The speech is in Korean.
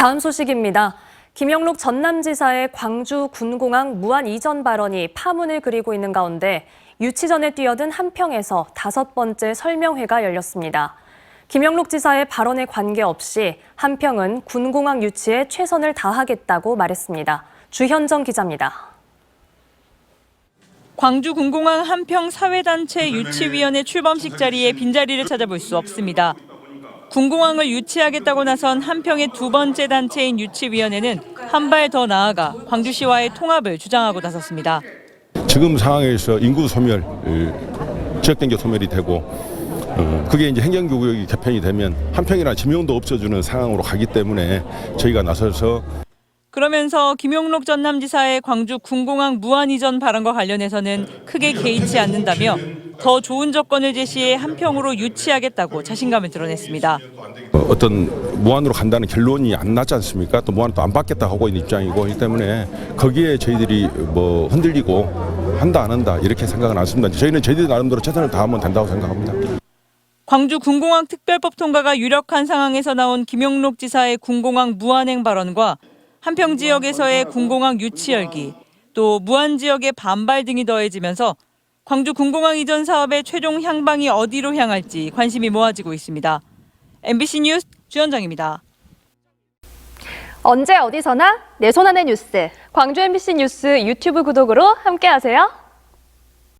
다음 소식입니다. 김영록 전남지사의 광주 군공항 무한 이전 발언이 파문을 그리고 있는 가운데 유치전에 뛰어든 한평에서 다섯 번째 설명회가 열렸습니다. 김영록 지사의 발언에 관계없이 한평은 군공항 유치에 최선을 다하겠다고 말했습니다. 주현정 기자입니다. 광주 군공항 한평 사회단체 유치위원회 출범식 자리에 빈자리를 찾아볼 수 없습니다. 군공항을 유치하겠다고 나선 한평의 두 번째 단체인 유치위원회는 한 발 더 나아가 광주시와의 통합을 주장하고 나섰습니다. 지금 상황에서 인구 소멸, 어, 지역경제 소멸이 되고 어, 그게 이제 행정구역이 개편이 되면 한평이나 지명도 없어지는 상황으로 가기 때문에 저희가 나서서 그러면서 김용록 전 남지사의 광주 군공항 무한 이전 발언과 관련해서는 크게 개의치 않는다며 더 좋은 조건을 제시해 한평으로 유치하겠다고 자신감을 드러냈습니다. 어, 어떤 무한으로 간다는 결론이 안 나지 않습니까? 또 무한 또안 받겠다 하고 있는 입장이고 이 때문에 거기에 저희들이 뭐 흔들리고 한다 안 한다 이렇게 생각은 않습니다. 저희는 저희들 나름대로 최선을 다하면 된다고 생각합니다. 광주 군공항 특별법 통과가 유력한 상황에서 나온 김용록 지사의 군공항 무한행 발언과 한평 지역에서의 군공항 유치 열기, 또 무안 지역의 반발 등이 더해지면서 광주 군공항 이전 사업의 최종 향방이 어디로 향할지 관심이 모아지고 있습니다. MBC 뉴스 주현정입니다. 언제 어디서나 내 손 안의 뉴스. 광주 MBC 뉴스 유튜브 구독으로 함께하세요.